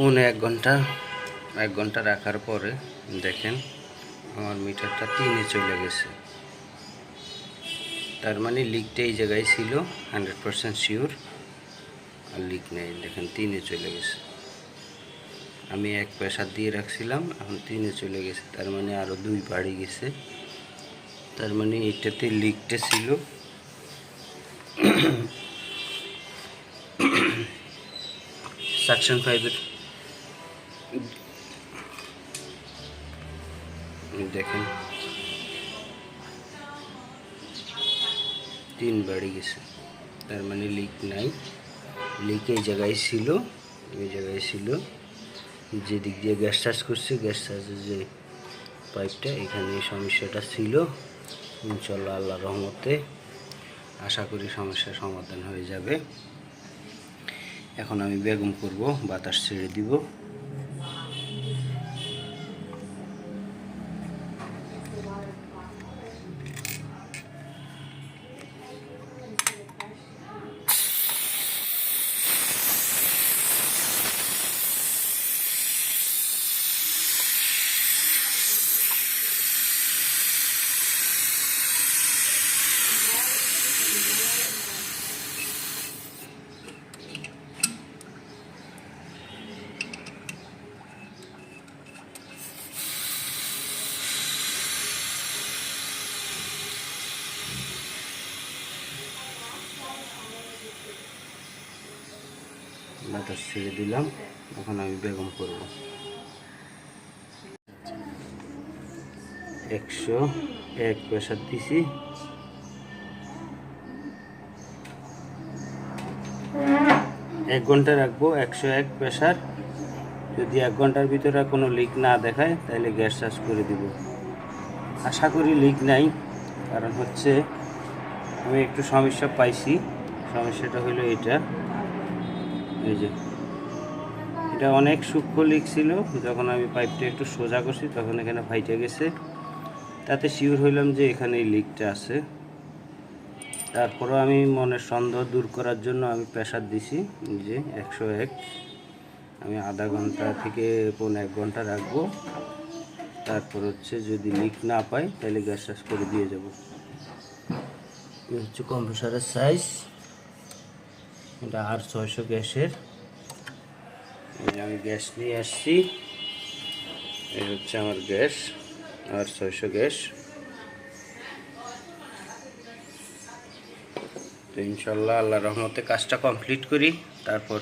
পৌনে এক ঘণ্টা এক ঘণ্টা রাখার পরে দেখেন আমার মিটারটা তিনে চলে গেছে। তার মানে লিকটা এই জায়গায় ছিল হান্ড্রেড পারসেন্ট শিওর আর লিক নেই। দেখেন তিনে চলে গেছে। আমি এক প্রেশার দিয়ে রাখছিলাম, এখন তিনে চলে গেছে। তার মানে আরও দুই বাড়ি গেছে। তার মানে এটাতে লিকটা ছিল। সাকশন ফাইভের দেখেন। তিন বাড়ি গেছে। তার মানে লিক নাই। লিক এই জায়গায় ছিল, এই জায়গায় ছিল। যেদিক দিয়ে গ্যাস চার্জ করছে গ্যাস চার্জের যে পাইপটা এখানে সমস্যাটা ছিল। ইনশাল্লাহ আল্লাহ রহমতে আশা করি সমস্যার সমাধান হয়ে যাবে। এখন আমি বেগম করব, বাতাস ছেড়ে দিব। বাতাস ছেড়ে দিলাম, এখন আমি বেগম করব। একশো এক প্রেশার দিছি। এক ঘণ্টা রাখব, একশো এক প্রেশার যদি এক ঘণ্টার ভিতরে কোনো লিক না দেখায়, তাহলে গ্যাস চার্জ করে দিব। আশা করি লিক নাই, কারণ হচ্ছে আমি একটু সমস্যা পাইছি। সমস্যাটা হলো এটা। এই যে। এটা অনেক সূক্ষ্ম লিক ছিল। যখন আমি পাইপটা একটু সোজা করছি, তখন এখানে ফাইটে গেছে। তাতে শিওর হইলাম যে এখানে এই লিকটা আছে। তারপরও আমি মনের সন্দেহ দূর করার জন্য আমি প্রেশার দিছি যে একশো এক। আমি আধা ঘণ্টা থেকে পৌনে এক ঘণ্টা রাখব। তারপর হচ্ছে যদি লিক না পাই, তাহলে গ্যাস চাষ করে দিয়ে যাব। হচ্ছে কম্প্রেসারের সাইজ এটা আর ছয়শো গ্যাসের। আমি গ্যাস নিয়ে আসছি। এই হচ্ছে আমার গ্যাস, আর ছয়শো গ্যাস। তো ইনশাল্লাহ আল্লাহ রহমতে কাজটা কমপ্লিট করি, তারপর